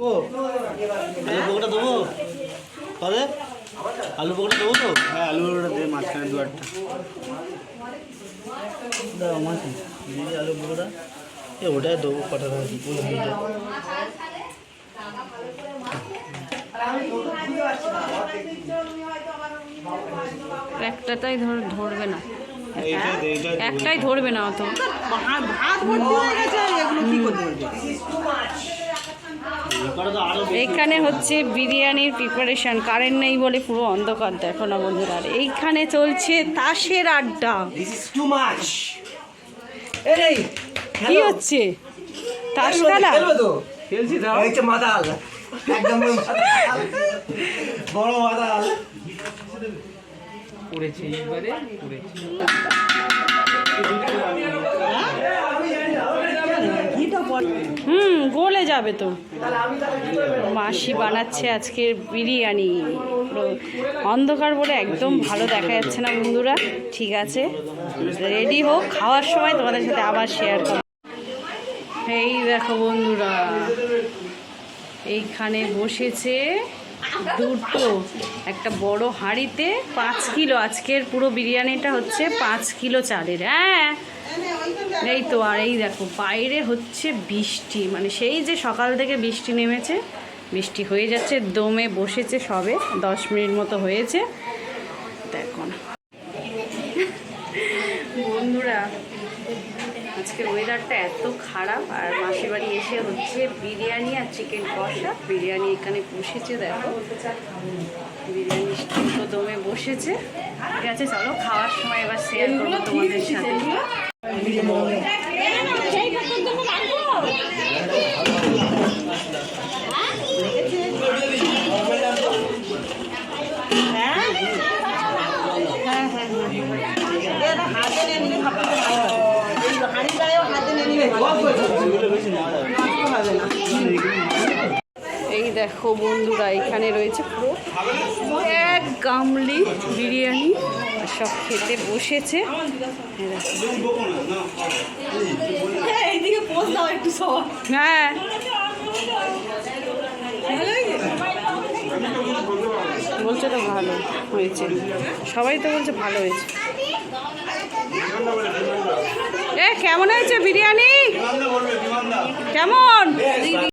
ও আলু পকোড়া দেবো। কবে আলু পকোড়া দেবো তো? হ্যাঁ আলু পকোড়া দে মাঝখানে দু আটটা দাও মাছ দিয়ে আলু পকোড়া। এ ওটাই দেবো কটা একটাটাই ধর ধরবে না। একটাই ধরবে না অত। ভাত ভাত ভর্তি হয়ে গেছে এগুলো কি করতে পারবে এই কটা তো আরও বেশি। এইখানে হচ্ছে বিরিয়ানির প্রিপারেশন কারেন্ট নেই বলে পুরো অন্ধকার দেখো না বন্ধুরা। এইখানে চলছে তাসের আড্ডা। কি হচ্ছে? তাস খেলা একদম বড় পড়েছে এইবারে পড়েছে। হুম, গলে যাবে তো। মাসি বানাচ্ছে আজকের বিরিয়ানি। অন্ধকার বলে একদম ভালো দেখা যাচ্ছে না বন্ধুরা। ঠিক আছে, রেডি হোক, খাওয়ার সময় তোমাদের সাথে আবার শেয়ার করব। এই দেখো বন্ধুরা, এইখানে বসেছে দুটো। একটা বড় হাঁড়িতে পাঁচ কিলো। আজকের পুরো বিরিয়ানিটা হচ্ছে পাঁচ কিলো চালের। হ্যাঁ এই তো আর এই দেখো, বাইরে হচ্ছে বৃষ্টি। মানে সেই যে সকাল থেকে বৃষ্টি নেমেছে, বৃষ্টি হয়ে যাচ্ছে, দমে বসেছে সবে, দশ মিনিট মতো হয়েছে। দেখো না। বন্ধুরা, আজকের ওয়েদারটা এত খারাপ, আর মাসির বাড়ি এসে হচ্ছে বিরিয়ানি আর চিকেন কষা। বিরিয়ানি এখানে বসেছে, দেখো। বিরিয়ানি দমে বসেছে। ঠিক আছে, চলো, খাওয়ার সময় এবার শেয়ার করব তোমাদের সাথে। এই দেখো বন্ধুরা এখানে রয়েছে পুরো এক গামলি বিরিয়ানি। সব খেতে বসেছে। সবাই হ্যাঁ। বলছে তো ভালো হয়েছে। সবাই তো বলছে ভালো হয়েছে। এ কেমন হয়েছে বিরিয়ানি? কেমন?